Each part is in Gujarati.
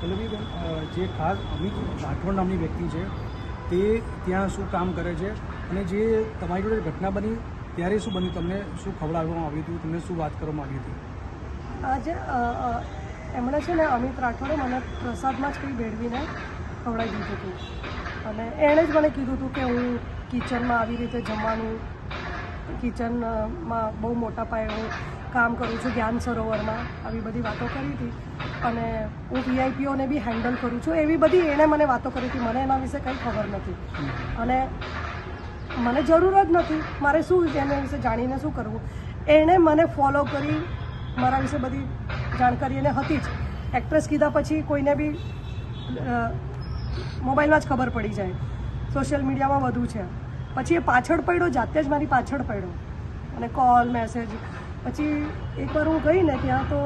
પલ્લવીબેન જે ખાસ અમિત રાઠોડ નામની વ્યક્તિ છે, તે ત્યાં શું કામ કરે છે અને જે તમારી જોડે ઘટના બની, ત્યારે શું બન્યું? તમને શું ખવડાવવામાં આવ્યું હતું? તમને શું વાત કરવામાં આવી હતી? આજે એમણે છે ને અમિત રાઠોડે મને પ્રસાદમાં જ કંઈ ભેળવીને ખવડાવી દીધું હતું. અને એણે જ મને કીધું હતું કે હું કિચનમાં આવી રીતે જમવાનું, કિચનમાં બહુ મોટા પાયે હું કામ કરું છું જ્ઞાન સરોવરમાં, આવી બધી વાતો કરી હતી. અને હું વીઆઈપીઓને બી હેન્ડલ કરું છું. એવી બધી એણે મને વાતો કરી હતી. મને એના વિશે કંઈ ખબર નથી. અને મને જરૂર જ નથી. મારે શું એના વિશે જાણીને શું કરવું? એણે મને ફોલો કરી. મારા વિશે બધી જાણકારી એને હતી જ. એક્ટ્રેસ કીધા પછી કોઈને બી મોબાઈલમાં જ ખબર પડી જાય. સોશિયલ મીડિયામાં વધુ છે. પછી એ પાછળ પડ્યો, જાતે જ મારી પાછળ પડ્યો. અને કોલ મેસેજ પછી એકવાર હું ગઈ ને ત્યાં તો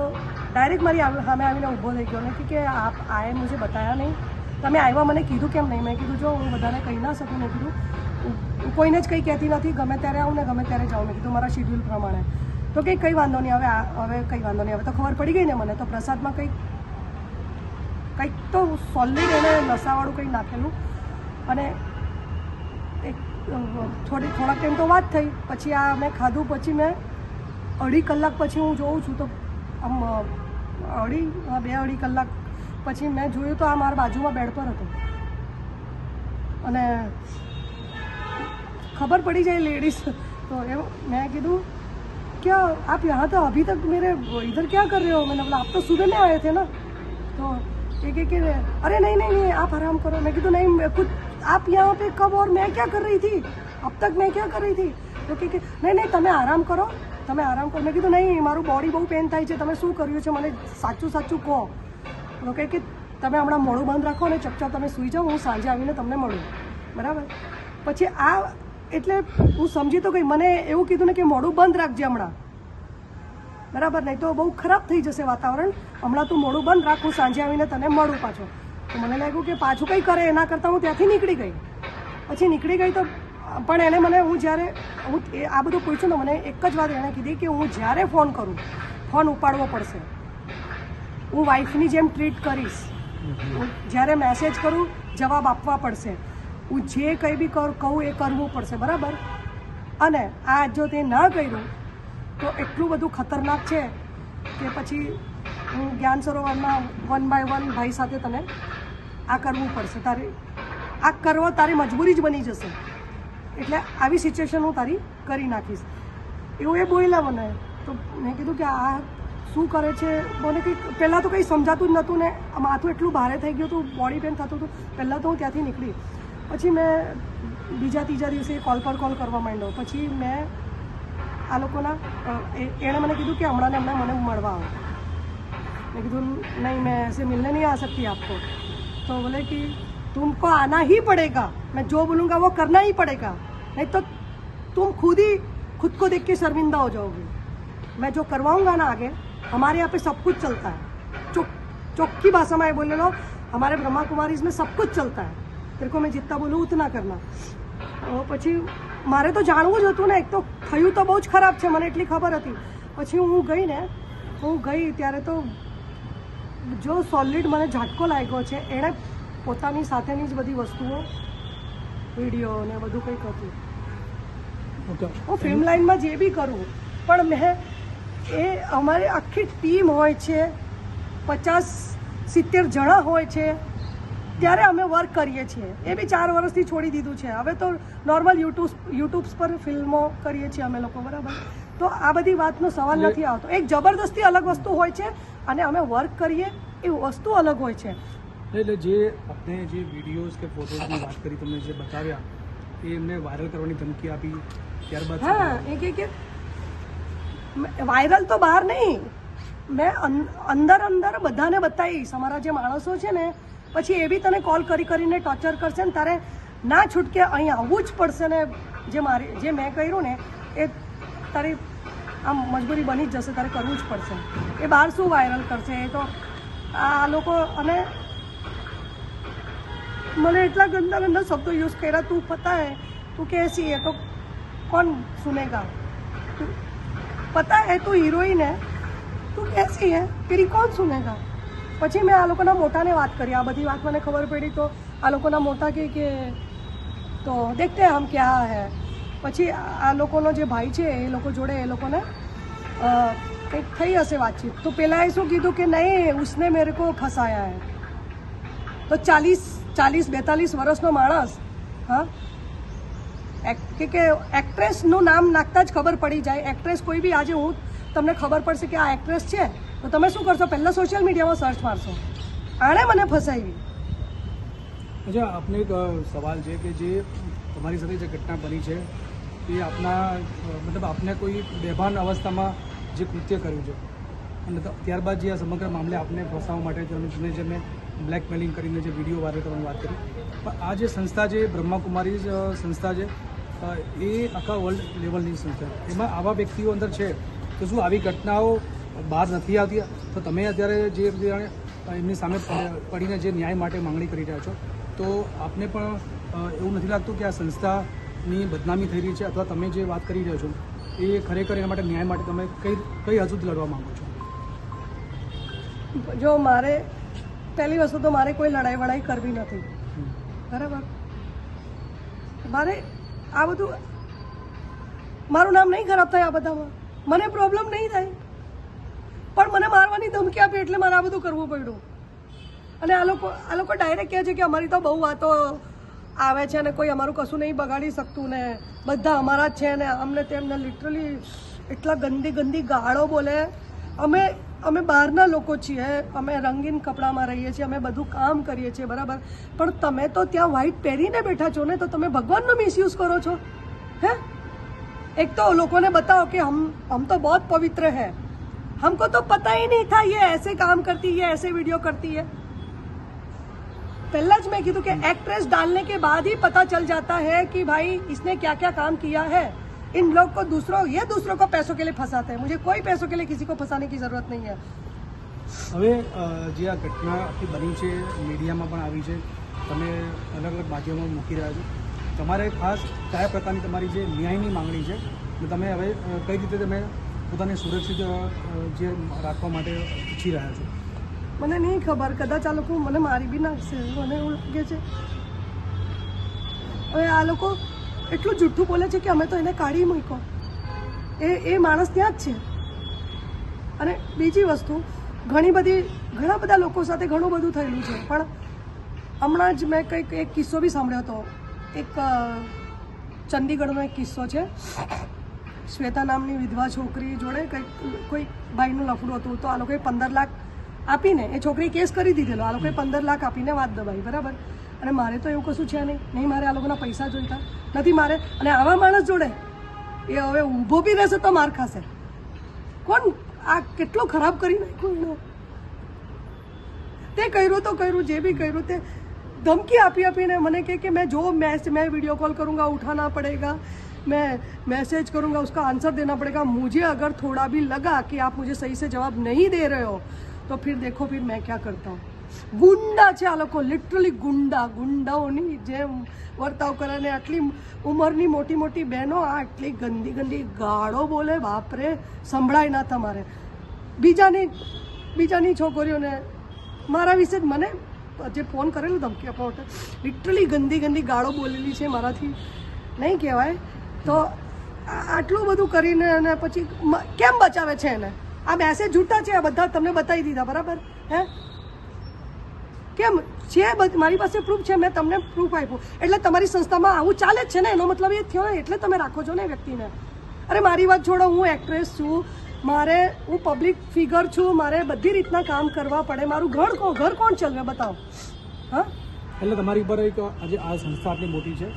ડાયરેક્ટ મારી સામે આવીને ઊભો થઈ ગયો ને કે આપ આએ મુજબ બતાયા નહીં. તમે આવ્યા મને કીધું કેમ નહીં? મેં કીધું, જો હું બધાને કહી ના શકું, મેં કીધું. કોઈને જ કંઈ કહેતી નથી, ગમે ત્યારે આવું ને ગમે ત્યારે જાઉં, મેં કીધું, મારા શિડ્યુલ પ્રમાણે. તો કંઈ કંઈ વાંધો નહીં, હવે હવે કંઈ વાંધો નહીં, હવે તો ખબર પડી ગઈ ને મને, તો પ્રસાદમાં કંઈક કંઈક તો સોલિડ એને નશાવાળું કંઈ નાખેલું. અને એક થોડી થોડાક ટાઈમ તો વાત થઈ, પછી આ મેં ખાધું, પછી મેં અઢી કલાક પછી હું જોઉં છું તો આમ અ, અઢી અ, બે અઢી કલાક પછી મેં જોયું તો આ મારા બાજુમાં બેડ પર હતો અને खबर पड़ी जाए लेडीज तो ये मैं कह क्या आप यहाँ तो अभी तक मेरे इधर क्या कर रहे हो मैंने बोला आप तो सुबह में आए थे ना तो ये कह के अरे नहीं नहीं नहीं आप आराम करो मैं कह नहीं मैं खुद आप यहाँ पे कब और मैं क्या कर रही थी अब तक मैं क्या कर रही थी તો કે કે, નહીં નહીં તમે આરામ કરો તમે આરામ કરો. મેં કીધું, નહીં, મારું બોડી બહુ પેન થાય છે. તમે શું કર્યું છે? મને સાચું સાચું કહો. તો કહે કે, તમે હમણાં મોડું બંધ રાખો ને ચપચાપ તમે સૂઈ જાઓ, હું સાંજે આવીને તમને મળું. બરાબર? પછી આ એટલે હું સમજી તો ગઈ. મને એવું કીધું ને કે મોડું બંધ રાખજે હમણાં. બરાબર? નહીં તો બહુ ખરાબ થઈ જશે વાતાવરણ. હમણાં તું મોડું બંધ રાખ, હું સાંજે આવીને તને મળું પાછો. તો મને લાગ્યું કે પાછું કંઈ કરે? એના કરતાં હું ત્યાંથી નીકળી ગઈ. પછી નીકળી ગઈ તો પણ એને મને હું જ્યારે હું આ બધું પૂછ્યું ને મને એક જ વાત એણે કીધી કે હું જ્યારે ફોન કરું, ફોન ઉપાડવો પડશે. હું વાઈફની જેમ ટ્રીટ કરીશ. હું જ્યારે મેસેજ કરું, જવાબ આપવા પડશે. હું જે કંઈ બી કર, કહું એ કરવું પડશે, બરાબર? અને આ જો તે ના કર્યું, તો એટલું બધું ખતરનાક છે કે પછી હું જ્ઞાન સરોવરમાં વન બાય વન ભાઈ સાથે તને આ કરવું પડશે. તારી, આ કરવો તારી મજબૂરી જ બની જશે. એટલે આવી સિચ્યુએશન હું તારી કરી નાખીશ. એવું એ બોલ્યા મને. તો મેં કીધું કે આ શું કરે છે? મને કંઈક, પહેલાં તો કંઈ સમજાતું જ નહોતું ને. માથું એટલું ભારે થઈ ગયું હતું બોડી પેન થતું હતું. પહેલાં તો હું ત્યાંથી નીકળી. પછી મેં બીજા ત્રીજા દિવસે કોલ પર કોલ કરવા માંડ્યો. પછી મેં આ લોકોના એણે મને કીધું કે હમણાં ને હમણાં મને મળવા આવો. મેં કીધું, નહીં, મેં એસે મિલને નહીં આ શક્તિ આપતો. તો બોલે કે तुमको आना ही पड़ेगा मैं जो बोलूँगा वो करना ही पड़ेगा नहीं तो तुम खुद ही खुद को देख के शर्मिंदा हो जाओगे मैं जो करवाऊंगा ना आगे हमारे यहाँ पे सब कुछ चलता है चौक चौकी भाषा में बोले लो हमारे ब्रह्मा कुमारी इसमें सब कुछ चलता है तेरे को मैं जितना बोलूँ उतना करना તો પછી મારે તો જાણવું જ હતું ને એક તો થયું તો બહુ જ ખરાબ છે મને એટલી ખબર હતી પછી હું ગઈ ને હું ગઈ ત્યારે તો જો સોલિડ મને ઝાટકો લાગ્યો છે એણે પોતાની સાથેની જ બધી વસ્તુઓ વીડિયો ને બધું કંઈક હતું ઓકે હું ફિલ્મ લાઇનમાં જે બી કરું પણ મેં એ અમારી આખી ટીમ હોય છે પચાસ સિત્તેર જણા હોય છે ત્યારે અમે વર્ક કરીએ છીએ. એ બી ચાર વર્ષથી છોડી દીધું છે. હવે તો નોર્મલ યુટ્યુબ યુટ્યુબ્સ પર ફિલ્મો કરીએ છીએ અમે લોકો બરાબર? તો આ બધી વાતનો સવાલ નથી આવતો. એક જબરદસ્તી અલગ વસ્તુ હોય છે અને અમે વર્ક કરીએ એ વસ્તુ અલગ હોય છે. એટલે જે આપણે જે વિડીયોઝ કે ફોટોઝની વાત કરી તમને જે બતાવ્યા એ એમને વાયરલ કરવાની ધમકી આપી ત્યારબાદ હા? એ કે કે વાયરલ તો બહાર નહીં. મેં અંદર અંદર બધાને બતાવીશ. અમારા જે માણસો છે ને પછી એ બી તને કોલ કરી કરીને ટોર્ચર કરશે ને તારે ના છૂટકે અહીં આવવું જ પડશે ને જે મારી જે મેં કર્યું ને એ તારી આમ મજબૂરી બની જ જશે તારે કરવું જ પડશે. એ બહાર શું વાયરલ કરશે? એ તો આ લોકો અને મને એટલા ગંદા ગંદા શબ્દો યુઝ કર્યા તું પતા હે તું कैसी है तो कौन सुनेगा तू पता है तू हीरोइन है तू ऐसी है तेरी कौन सुनेगा પછી મેં આ લોકોના મોટાને વાત કરી આ બધી વાત મને ખબર પડી તો આ લોકોના મોટા કહે કે તો દેખતે हैं हम क्या है પછી આ લોકોનો જે ભાઈ છે એ લોકો જોડે એ લોકોને અ, કંઈક થઈ હશે વાતચીત તો પેલાએ શું કીધું કે નહીં ઉસને મેરે કો ફસાયા હે તો ચાલીસ ચાલીસ, બેતાલીસ વર્ષનો માણસ, હા? કે કે એક્ટ્રેસનું નામ નાખતા જ ખબર પડી જાય. એક્ટ્રેસ કોઈ બી, આજે હું તમને ખબર પડશે કે આ એક્ટ્રેસ છે. તો તમે શું કરશો? પહેલાં સોશિયલ મીડિયામાં સર્ચ મારશો. આણે મને ફસાવી. અચ્છા, આપને એક સવાલ છે કે જે તમારી સાથે જે ઘટના બની છે, એ આપના મતલબ આપને કોઈ બેભાન અવસ્થામાં જે કૃત્ય કર્યું છે? અને ત્યારબાદ જે આ સમગ્ર મામલે આપને ફસાવવા માટે તમે જે મેં બ્લેકમેલિંગ કરીને જે વીડિયો વાયરલ કરવાની વાત કરી. પણ આ જે સંસ્થા છે, બ્રહ્માકુમારી સંસ્થા છે એ આખા વર્લ્ડ લેવલની સંસ્થા એમાં આવા વ્યક્તિઓ અંદર છે, તો શું આવી ઘટનાઓ બહાર નથી આવતી? તો તમે અત્યારે જે એમની સામે પડીને જે ન્યાય માટે માંગણી કરી રહ્યા છો, તો આપને પણ એવું નથી લાગતું કે આ સંસ્થાની બદનામી થઈ રહી છે અથવા તમે જે વાત કરી રહ્યા છો, એ ખરેખર એના માટે ન્યાય માટે તમે કઈ કઈ હજુ લડવા માંગો છો? જો મારે પહેલી વસ્તુ તો મારે કોઈ લડાઈ વડાઈ કરવી નથી. બરાબર? મારે આ બધું મારું નામ નહીં ખરાબ થાય આ બધામાં. મને પ્રોબ્લેમ નહીં થાય. પણ મને મારવાની ધમકી આપી એટલે મારે આ બધું કરવું પડ્યું. અને આ લોકો આ લોકો ડાયરેક્ટ કહે છે કે અમારી તો બહુ વાતો આવે છે અને કોઈ અમારું કશું નહીં બગાડી શકતું ને બધા અમારા જ છે ને અમને તેમને લિટરલી એટલા ગંદી ગંદી ગાળો બોલે અમે અમે બહારના લોકો છીએ અમે રંગીન કપડામાં રહીએ છીએ અમે બધું કામ કરીએ છીએ બરાબર પણ તમે તો ત્યાં વ્હાઈટ પહેરીને બેઠા છો ને તો તમે ભગવાનનો મિસયુઝ કરો છો હે एक तो लोगों ने बताओ कि हम हम तो बहुत पवित्र है हमको तो पता ही नहीं था ये ऐसे काम करती है ऐसे वीडियो करती है पहला ज मैं कीधु कि एक्ट्रेस डालने के बाद ही पता चल जाता है कि भाई इसने क्या क्या काम किया है इन लोग को दूसरों ये दूसरों को पैसों के लिए फंसाते हैं मुझे कोई पैसों के लिए किसी को फंसाने की जरूरत नहीं है હવે અ, જે આ ઘટના આખી બની છે મીડિયામાં પણ આવી છે તમે અલગ અલગ માધ્યમો મૂકી રહ્યા છો તમારે ખાસ કયા પ્રકારની તમારી જે ન્યાયની માંગણી છે અને તમે હવે અ, કઈ રીતે તમે પોતાને સુરક્ષિત અ, જે રાખવા માટે ઈચ્છી રહ્યા છો મને નહીં ખબર કદાચ આ લોકો મને મારી બી નાખશે મને એવું લાગે છે હવે આ લોકો એટલું જુઠ્ઠું બોલે છે કે અમે તો એને કાઢી મૂક્યો. એ એ માણસ ત્યાં જ છે. અને બીજી વસ્તુ, ઘણી બધી, ઘણા બધા લોકો સાથે ઘણું બધું થયેલું છે. પણ હમણાં જ મેં કંઈક એક કિસ્સો બી સાંભળ્યો હતો. એક ચંદીગઢનો એક કિસ્સો છે. શ્વેતા નામની વિધવા છોકરી જોડે કંઈક, કોઈ ભાઈનું લફડું હતું. તો આ લોકોએ પંદર લાખ આપીને એ છોકરી કેસ કરી દીધેલો આ લોકોએ પંદર લાખ આપીને વાત દબાઈ બરાબર અને મારે તો એવું કશું છે નહીં નહીં મારે આ લોકોના પૈસા જોઈતા નથી મારે અને આવા માણસ જોડે એ હવે ઊભો બી રહેશે તો માર ખાશે કોણ આ કેટલો ખરાબ કરી નાખ્યું એણે તે કર્યું તો કર્યું જે भी કર્યું તે धमकी આપી આપીને મને કહે કે मैं जो मैं मैं वीडियो कॉल करूंगा उठाना पड़ेगा मैं मैसेज करूंगा उसका आंसर देना पड़ेगा मुझे अगर थोड़ा भी लगा कि आप मुझे सही से जवाब नहीं दे रहे हो तो फिर देखो फिर मैं क्या करता हूँ ગુંડા છે આ લોકો લિટરલી ગુંડા ગુંડાઓની જેમ વર્તાવ કરે ને આટલી ઉંમરની મોટી મોટી બહેનો આ આટલી ગંદી ગંદી ગાળો બોલે બાપરે સંભળાય ના તમારે બીજાની બીજાની છોકરીઓને મારા વિશે જ મને જે ફોન કરેલો ધમકી આપવા માટે લિટરલી ગંદી ગંદી ગાળો બોલેલી છે મારાથી નહીં કહેવાય તો આ- આટલું બધું કરીને અને પછી મ- કેમ બચાવે છે એને આ મેસેજ જૂઠા છે, આ બધા તમને બતાવી દીધા, બરાબર? હે? કેમ? છે મારી પાસે પ્રૂફ છે, મેં તમને પ્રૂફ આપ્યું. એટલે તમારી સંસ્થામાં આવું ચાલે જ છે ને? એનો મતલબ એ થયો એટલે તમે રાખો છો ને વ્યક્તિને. અરે, મારી વાત છોડો, હું એક્ટ્રેસ છું. મારે, હું પબ્લિક ફિગર છું. મારે બધી રીતના કામ કરવા પડે. મારું ઘર કોણ ઘર કોણ ચલવે બતાવો. હા? એટલે તમારી ઉપર એક આજે આ સંસ્થા આટલી મોટી છે,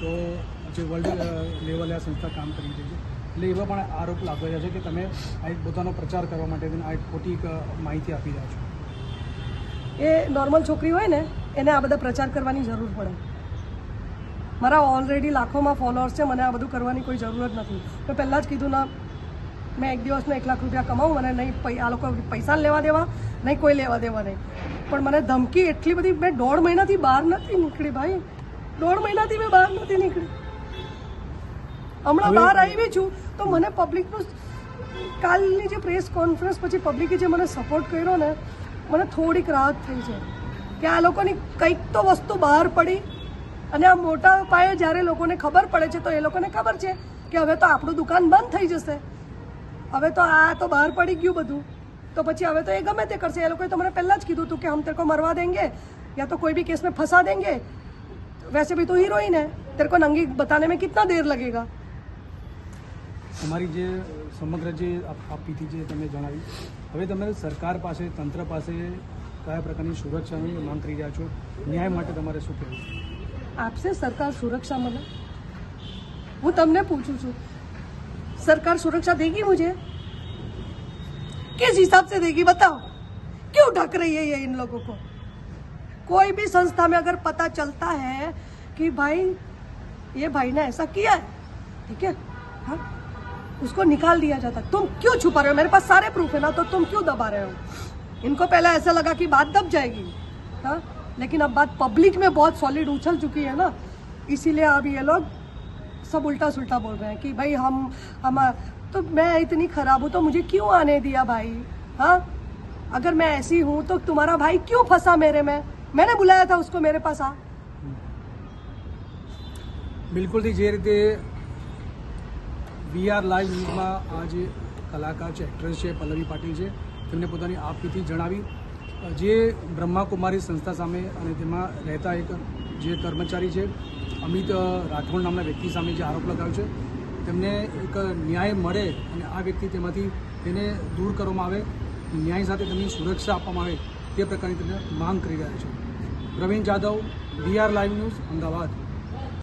તો જે વર્લ્ડ લેવલે આ સંસ્થા કામ કરી રહી છે. એટલે એવા પણ આરોપ લાગી રહ્યા છે કે તમે આ એક પોતાનો પ્રચાર કરવા માટે આ એક ખોટી માહિતી આપી રહ્યા છો. એ નોર્મલ છોકરી હોય ને, એને આ બધા પ્રચાર કરવાની જરૂર પડે. મારા ઓલરેડી લાખોમાં ફોલોઅર્સ છે, મને આ બધું કરવાની કોઈ જરૂર જ નથી. મેં પહેલાં જ કીધું, ના, મેં એક દિવસમાં એક લાખ રૂપિયા કમાવું મને નહીં આ લોકો પૈસા લેવા દેવા, નહીં કોઈ લેવા દેવા નહીં. પણ મને ધમકી એટલી બધી, મેં દોઢ મહિનાથી બહાર નથી નીકળી ભાઈ. દોઢ મહિનાથી મેં બહાર નથી નીકળી. હમણાં હવે- બહાર આવી છું તો મને પબ્લિકનું કાલની જે પ્રેસ કોન્ફરન્સ પછી પબ્લિકે જે મને સપોર્ટ કર્યો ને મને થોડીક રાહત થઈ છે કે આ લોકોની કંઈક તો વસ્તુ બહાર પડી અને આ મોટા પાયે જ્યારે લોકોને ખબર પડે છે તો એ લોકોને ખબર છે કે હવે તો આપણું દુકાન બંધ થઈ જશે હવે તો આ તો બહાર પડી ગયું બધું તો પછી હવે તો એ ગમે તે કરશે એ લોકોએ તો મને પહેલાં જ કીધું હતું કે હમ તેરે કો મરવા દેંગે યા તો કોઈ भी केस में फंसा देंगे वैसे भी तो हीरोइन है तेरे को नंगी बताने में कितना देर लगेगा तमारी जे समग्र जे आपी थी तमें जानी हमें तब सरकार पास तंत्र पास क्या प्रकार की सुरक्षा की मांग कर रहा छो न्याय शू कहू आपसे सरकार सुरक्षा मिले वो तमने पूछू छू सरकार सुरक्षा देगी मुझे किस हिसाब से देगी बताओ क्यों ढक रही है ये इन लोगों को कोई भी संस्था में अगर पता चलता है कि भाई ये भाई ने ऐसा किया है ठीक है हाँ उसको निकाल दिया जाता। तुम क्यों छुपा रहे हो? मेरे पास सारे प्रूफ है ना तो तुम क्यों दबा रहे हो? इनको पहले ऐसा लगा कि बात दब जाएगी हाँ? लेकिन अब बात पब्लिक में बहुत सॉलिड उछल चुकी है ना। इसीलिए अब ये लोग सब उल्टा सुल्टा बोल रहे हैं कि भाई हम हम तो मैं इतनी ख़राब हूँ तो मुझे क्यों आने दिया भाई हाँ? अगर मैं ऐसी हूँ तो तुम्हारा भाई क्यों फंसा मेरे में? मैंने बुलाया था उसको मेरे पास आ बिल्कुल जी जे रीते વીઆર લાઈવ ન્યૂઝમાં આ જે કલાકાર છે એક્ટ્રેસ છે, પલ્લવી પાટીલ છે, તેમને પોતાની આપવીથી જણાવી જે બ્રહ્માકુમારી સંસ્થા સામે અને તેમાં રહેતા એક જે કર્મચારી છે, અમિત રાઠોડ નામના વ્યક્તિ સામે જે આરોપ લગાવ્યો છે, તેમને એક ન્યાય મળે અને આ વ્યક્તિ તેમાંથી તેને દૂર કરવામાં આવે, ન્યાય સાથે તેમની સુરક્ષા આપવામાં આવે, તે પ્રકારની તેમને માંગ કરી રહ્યા છે. Praveen Jadav, VR live news, Ahmedabad.